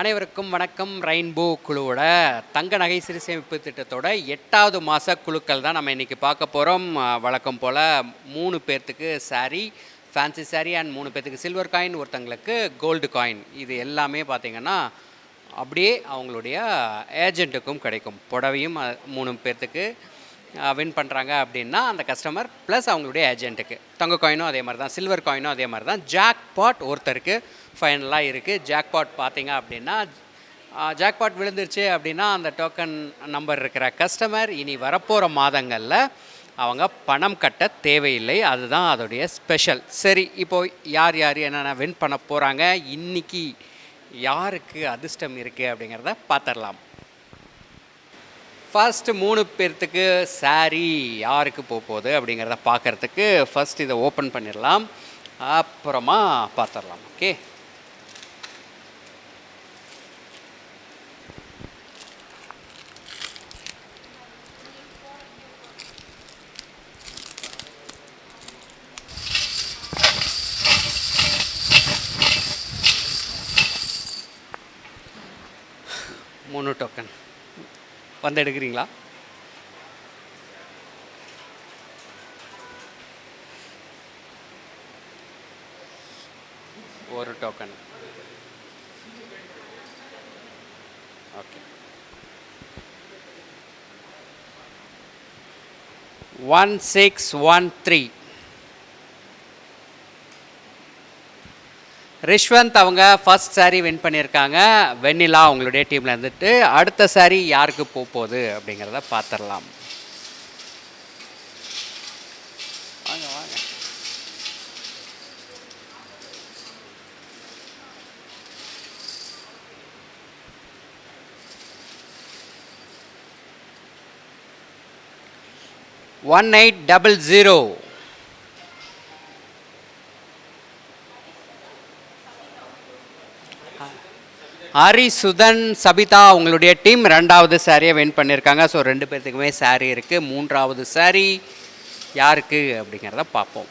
அனைவருக்கும் வணக்கம். ரெயின்போ குழுவோட தங்க நகை சிறு சேமிப்பு திட்டத்தோட எட்டாவது மாத குழுக்கள் தான் நம்ம இன்றைக்கி பார்க்க போகிறோம் வழக்கம் போல் மூணு பேர்த்துக்கு saree ஃபேன்சி saree அண்ட் மூணு பேர்த்துக்கு சில்வர் காயின் ஒருத்தங்களுக்கு கோல்டு காயின் இது எல்லாமே பார்த்திங்கன்னா அப்படியே அவங்களுடைய ஏஜென்ட்டுக்கும் கிடைக்கும். புடவையும் மூணு பேர்த்துக்கு வின் பண்ணுறாங்க அப்படின்னா அந்த கஸ்டமர் ப்ளஸ் அவங்களுடைய ஏஜென்ட்டுக்கு தங்க காயினும் அதே மாதிரி தான் சில்வர் காயினும் அதே மாதிரி தான். ஜாக் பாட் ஒருத்தருக்கு ஃபைனலாக இருக்குது ஜாக்பாட் பார்த்தீங்க அப்படின்னா ஜாக்பாட் விழுந்துருச்சு அப்படின்னா அந்த டோக்கன் நம்பர் இருக்கிற கஸ்டமர் இனி வரப்போகிற மாதங்களில் அவங்க பணம் கட்ட தேவையில்லை. அதுதான் அதோடைய ஸ்பெஷல் சரி இப்போது யார் யார் என்னென்ன வின் பண்ண போகிறாங்க இன்னைக்கு யாருக்கு அதிர்ஷ்டம் இருக்குது அப்படிங்கிறத பார்த்துடலாம். ஃபஸ்ட்டு மூணு பேர்த்துக்கு சாரீ யாருக்கு போக போகுது அப்படிங்கிறத பார்க்கறதுக்கு ஃபர்ஸ்ட் இதை ஓப்பன் பண்ணிடலாம். அப்புறமா பார்த்துடலாம் ஓகே மூணு டோக்கன் வந்து எடுக்கிறீங்களா ஒரு token okay one six one three Rishwanth அவங்க ஃபர்ஸ்ட் saree வின் பண்ணியிருக்காங்க. வெண்ணிலா அவங்களுடைய டீமில் இருந்துட்டு அடுத்த saree யாருக்கு போக போகுது அப்படிங்கிறத பார்த்துடலாம் வாங்க வாங்க. One eight double zero Hari Suthan Sabitha உங்களுடைய டீம் ரெண்டாவது சாரியை வின் பண்ணியிருக்காங்க. ஸோ ரெண்டு பேர்த்துக்குமே saree இருக்குது மூன்றாவது saree யாருக்கு அப்படிங்கிறத பார்ப்போம்.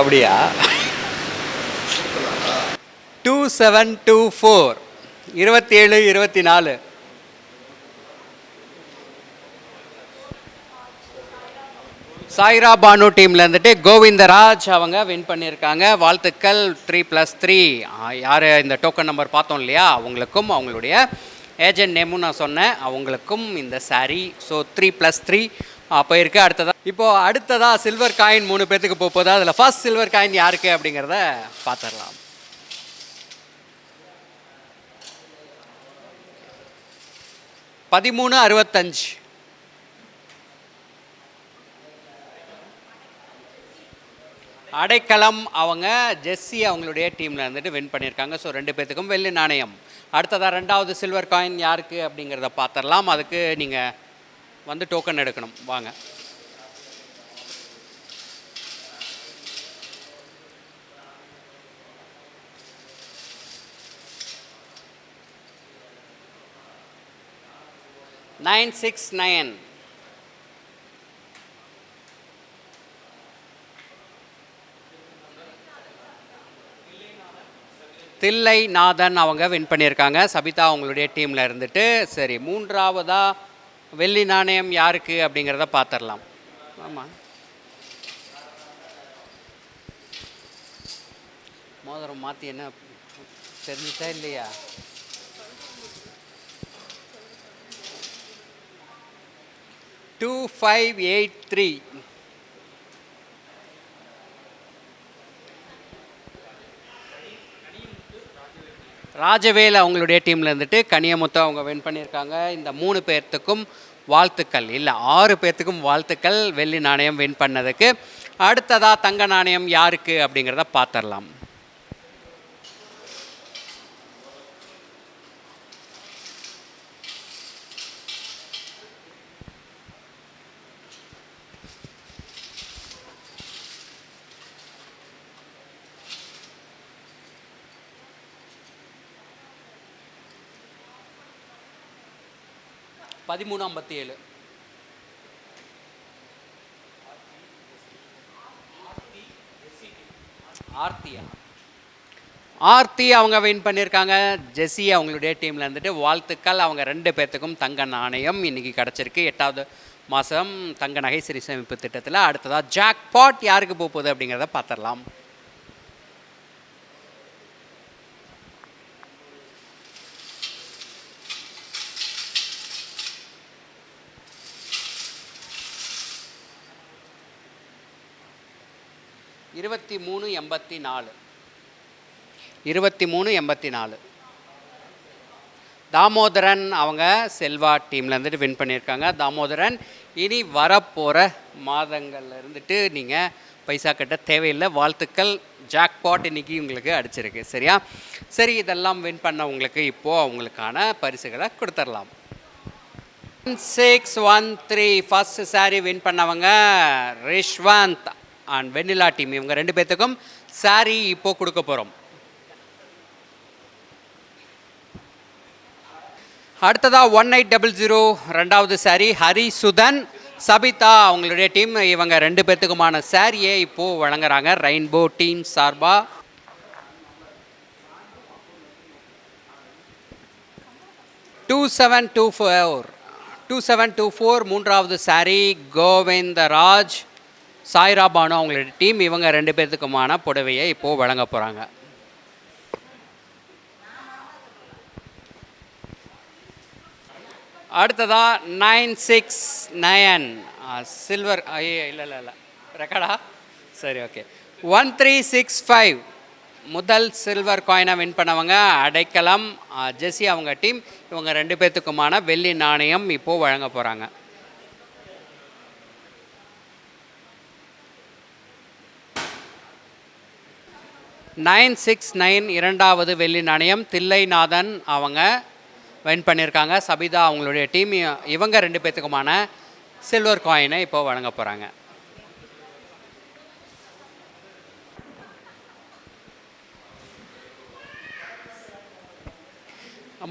அப்படியா? டூ செவன் டூ ஃபோர் இருபத்தேழு இருபத்தி நாலு சாய்ரா பானு டீமில் இருந்துட்டு கோவிந்தராஜ் அவங்க வின் பண்ணியிருக்காங்க. வாழ்த்துக்கள் த்ரீ ப்ளஸ் த்ரீ யார் இந்த டோக்கன் நம்பர் பார்த்தோம் இல்லையா? அவங்களுக்கும் அவங்களுடைய ஏஜென்ட் நேமும் நான் சொன்னேன். அவங்களுக்கும் இந்த saree so three plus three போயிருக்கு. அடுத்ததா இப்போ அடுத்ததா சில்வர் காயின் மூணு பேர்த்துக்கு போக போகுது அதில் ஃபர்ஸ்ட் சில்வர் காயின் யாருக்கு அப்படிங்கிறத பார்த்துடலாம். பதிமூணு அறுபத்தஞ்சு. அடைக்கலம் அவங்க ஜெஸ்ஸி அவங்களுடைய டீமில் இருந்துட்டு வின் பண்ணியிருக்காங்க. ஸோ ரெண்டு பேர்த்துக்கும் வெள்ளி நாணயம். அடுத்ததாக ரெண்டாவது சில்வர் காயின் யாருக்கு அப்படிங்கிறத பார்த்துடலாம். அதுக்கு நீங்கள் வந்து டோக்கன் எடுக்கணும். வாங்க. Nine six nine. Thillai Nathan அவங்க வின் பண்ணியிருக்காங்க. சபிதா அவங்களுடைய டீமில் இருந்துட்டு சரி மூன்றாவதாக வெள்ளி நாணயம் யாருக்கு அப்படிங்கிறத பார்த்துடலாம் ஆமாம் மோதிரம் மாற்றி என்ன தெரிஞ்சுட்டா இல்லையா? Two five eight three Rajavel அவங்களுடைய டீமில் இருந்துட்டு கனியமுத்து அவங்க வின் பண்ணியிருக்காங்க. இந்த மூணு பேர்த்துக்கும் வாழ்த்துக்கள். இல்லை ஆறு பேர்த்துக்கும் வாழ்த்துக்கள். வெள்ளி நாணயம் வின் பண்ணதுக்கு. அடுத்ததாக தங்க நாணயம் யாருக்கு அப்படிங்கிறத பார்த்துடலாம். பதிமூணு ஐம்பத்தி ஏழு ஆர்த்தியா. ஆர்த்தி அவங்க வின் பண்ணியிருக்காங்க ஜெஸ்ஸி அவங்களுடைய டீமில் இருந்துட்டு வாழ்த்துக்கள். அவங்க ரெண்டு பேர்த்துக்கும் தங்க நாணயம் இன்னைக்கு கிடச்சிருக்கு. எட்டாவது மாதம் தங்க நகை சிறி சேமிப்பு திட்டத்தில். அடுத்ததாக ஜாக் பாட் யாருக்கு போக போகுது அப்படிங்கிறத பார்த்துடலாம். இருபத்தி மூணு எண்பத்தி நாலு. இருபத்தி மூணு எண்பத்தி நாலு. தாமோதரன் அவங்க செல்வா டீமில் இருந்துட்டு வின் பண்ணியிருக்காங்க. தாமோதரன் இனி வரப்போகிற மாதங்கள்ல இருந்துட்டு நீங்கள் பைசா கட்ட தேவையில்லை. வாழ்த்துக்கள். ஜாக்பாட் இன்னைக்கு உங்களுக்கு அடிச்சிருக்கு. சரியா? சரி இதெல்லாம் வின் பண்ண உங்களுக்கு இப்போது அவங்களுக்கான பரிசுகளை கொடுத்துடலாம் six one three first saree win பண்ணவங்க ரிஷ்வந்த். அண்ட் வெண்ணிலா டீம் இவங்க ரெண்டு பேர்த்துக்கும் சாரி இப்போது கொடுக்க போகிறோம் அடுத்ததாக ஒன் எயிட் டபுள் ஜீரோ ரெண்டாவது சாரி ஹரி சுதன் சபிதா அவங்களுடைய டீம் இவங்க ரெண்டு பேர்த்துக்குமான சாரியை இப்போது வழங்குறாங்க. ரெயின்போ டீம் சார்பா. Two seven two four two seven two four மூன்றாவது சாரி கோவிந்தராஜ் சாய்ரா பானு அவங்களோட டீம் இவங்க ரெண்டு பேர்த்துக்குமான புடவையை இப்போது வழங்க போகிறாங்க அடுத்ததா நைன் சிக்ஸ் நயன் சில்வர் ஐயோ இல்லை இல்லை இல்லை. ரெக்கார்டா சரி okay one three six five முதல் சில்வர் காயினை வின் பண்ணவங்க அடைக்கலம். ஜெஸ்ஸி அவங்க டீம் இவங்க ரெண்டு பேர்த்துக்குமான வெள்ளி நாணயம் இப்போது வழங்க போகிறாங்க நைன் சிக்ஸ் நைன் இரண்டாவது வெள்ளி நாணயம் தில்லைநாதன் அவங்க வின் பண்ணியிருக்காங்க. சபிதா அவங்களுடைய டீம் இவங்க ரெண்டு பேர்த்துக்குமான சில்வர் காயினை இப்போ வழங்க போகிறாங்க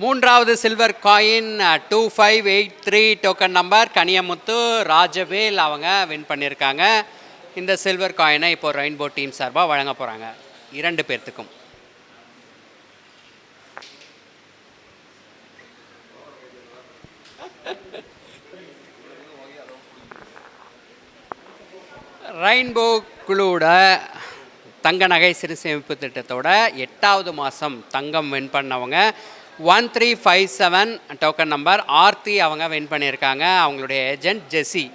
மூன்றாவது silver coin two five eight three token number Kaniyamuthu Rajavel அவங்க வின் பண்ணியிருக்காங்க. இந்த சில்வர் காயினை இப்போ ரெயின்போ டீம் சார்பாக வழங்க போகிறாங்க இரண்டு பேர்த்துக்கும். ரெயின்போ குழுவோட தங்க நகை சிறு சேமிப்பு திட்டத்தோட எட்டாவது மாதம் தங்கம் வின் பண்ணவங்க one three five seven token number Aarthi அவங்க வின் பண்ணியிருக்காங்க. அவங்களுடைய ஏஜென்ட் ஜெஸ்ஸி.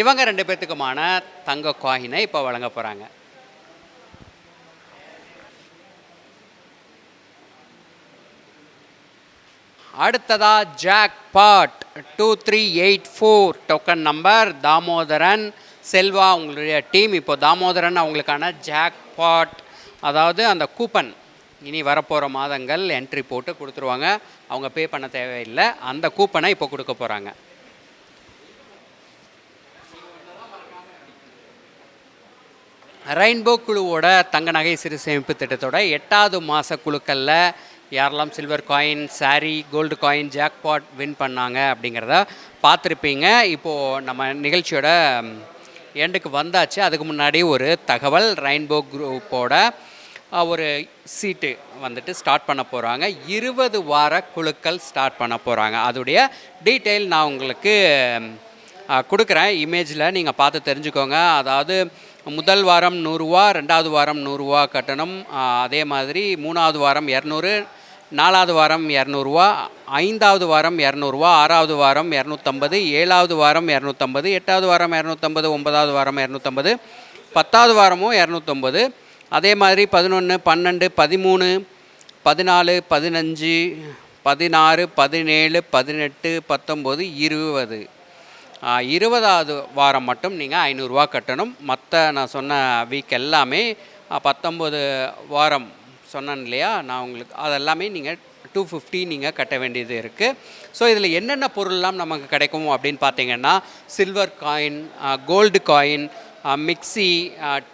இவங்க ரெண்டு பேர்த்துக்குமான தங்க காயினை இப்போ வழங்க போகிறாங்க அடுத்ததா jackpot two three eight four token number Damodaran Selva உங்களுடைய டீம் இப்போ தாமோதரன் அவங்களுக்கான ஜாக் பாட் அதாவது அந்த கூப்பன் இனி வரப்போகிற மாதங்கள் என்ட்ரி போட்டு கொடுத்துருவாங்க. அவங்க பே பண்ண தேவையில்லை. அந்த கூப்பனை இப்போ கொடுக்க போகிறாங்க ரெயின்போ குழுவோட தங்க நகை சிறு சேமிப்பு திட்டத்தோட எட்டாவது மாத குழுக்களில் யாரெல்லாம் silver coin saree gold coin jackpot win பண்ணாங்க அப்படிங்கிறத பார்த்துருப்பீங்க. இப்போது நம்ம நிகழ்ச்சியோட எண்டுக்கு வந்தாச்சு. அதுக்கு முன்னாடி ஒரு தகவல் ரெயின்போ குரூப்போட ஒரு சீட்டு வந்துட்டு ஸ்டார்ட் பண்ண போகிறாங்க இருபது வார குழுக்கள் ஸ்டார்ட் பண்ண போகிறாங்க அதோடைய டீட்டெயில் நான் உங்களுக்கு கொடுக்குறேன். இமேஜில் நீங்கள் பார்த்து தெரிஞ்சுக்கோங்க. அதாவது முதல் வாரம் நூறுரூவா ரெண்டாவது வாரம் நூறுரூவா கட்டணம். அதே மாதிரி மூணாவது வாரம் இரநூறு நாலாவது வாரம் இரநூறுவா ஐந்தாவது வாரம் இரநூறுவா ஆறாவது வாரம் இரநூத்தம்பது ஏழாவது வாரம் இரநூத்தம்பது எட்டாவது வாரம் இரநூத்தம்பது ஒன்பதாவது வாரம் இரநூத்தம்பது பத்தாவது வாரமும் இரநூத்தம்பது. அதே மாதிரி பதினொன்று பன்னெண்டு பதிமூணு பதினாலு பதினஞ்சு பதினாறு பதினேழு பதினெட்டு பத்தொம்போது இருபது. இருபதாவது வாரம் மட்டும் நீங்கள் ஐநூறுரூவா கட்டணும். மற்ற நான் சொன்ன வீக் எல்லாமே பத்தொம்பது வாரம் சொன்னேன் இல்லையா நான் உங்களுக்கு அதெல்லாமே நீங்கள் டூ ஃபிஃப்டி நீங்கள் கட்ட வேண்டியது இருக்குது ஸோ இதில் என்னென்ன பொருள்லாம் நமக்கு கிடைக்கும் அப்படின்னு பார்த்தீங்கன்னா silver coin gold coin mixie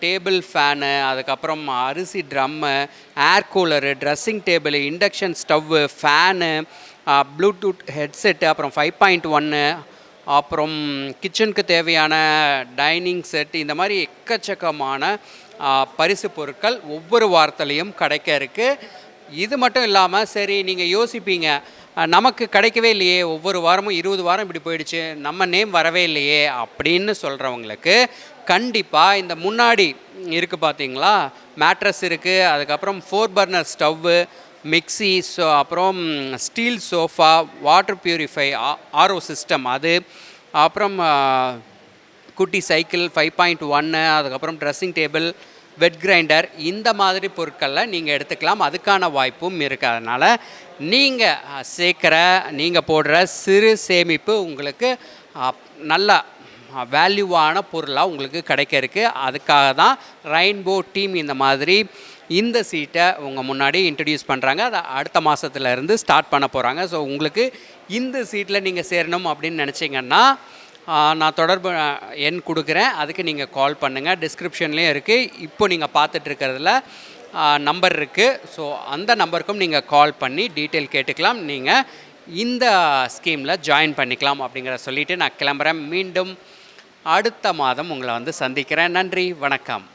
table fan அதுக்கப்புறம் அரிசி drum air cooler dressing table induction stove fan bluetooth headset அப்புறம் ஃபைவ் பாயிண்ட் ஒன்று அப்புறம் கிச்சனுக்கு தேவையான டைனிங் செட் இந்த மாதிரி எக்கச்சக்கமான பரிசு பொருட்கள் ஒவ்வொரு வாரத்துலேயும் கிடைக்க இருக்குது இது மட்டும் இல்லாமல் சரி நீங்கள் யோசிப்பீங்க. நமக்கு கிடைக்கவே இல்லையே ஒவ்வொரு வாரமும் இருபது வாரம் இப்படி போயிடுச்சு நம்ம நேம் வரவே இல்லையே அப்படின்னு சொல்கிறவங்களுக்கு கண்டிப்பாக இந்த முன்னாடி இருக்குது பார்த்தீங்களா மேட்ரஸ் இருக்குது அதுக்கப்புறம் four burner stove mixie so அப்புறம் steel sofa water purify RO system அது அப்புறம் குட்டி சைக்கிள் ஃபைவ் பாயிண்ட் ஒன்று அதுக்கப்புறம் ட்ரெஸ்ஸிங் டேபிள் வெட் கிரைண்டர் இந்த மாதிரி பொருட்களை நீங்கள் எடுத்துக்கலாம். அதுக்கான வாய்ப்பும் இருக்கிறதுனால நீங்கள் சேர்க்குற நீங்கள் போடுற சிறு சேமிப்பு உங்களுக்கு நல்ல வேல்யூவான பொருளாக உங்களுக்கு கிடைக்க இருக்கு. அதுக்காக தான் ரெயின்போ டீம் இந்த மாதிரி இந்த சீட்டை உங்கள் முன்னாடி இன்ட்ரடியூஸ் பண்ணுறாங்க அதை அடுத்த மாதத்துலேருந்து ஸ்டார்ட் பண்ண போகிறாங்க ஸோ உங்களுக்கு இந்த சீட்டில் நீங்கள் சேரணும் அப்படின்னு நினச்சிங்கன்னா நான் தொடர்பு எண் கொடுக்குறேன். அதுக்கு நீங்கள் கால் பண்ணுங்கள் டிஸ்கிரிப்ஷன்லேயும் இருக்குது இப்போ நீங்கள் பார்த்துட்ருக்கிறதுல நம்பர் இருக்குது ஸோ அந்த நம்பருக்கும் நீங்கள் கால் பண்ணி டீட்டெயில் கேட்டுக்கலாம். நீங்கள் இந்த ஸ்கீமில் ஜாயின் பண்ணிக்கலாம் அப்படிங்கிற சொல்லிவிட்டு நான் கிளம்புறேன். மீண்டும் அடுத்த மாதம் உங்களை வந்து சந்திக்கிறேன். நன்றி. வணக்கம்.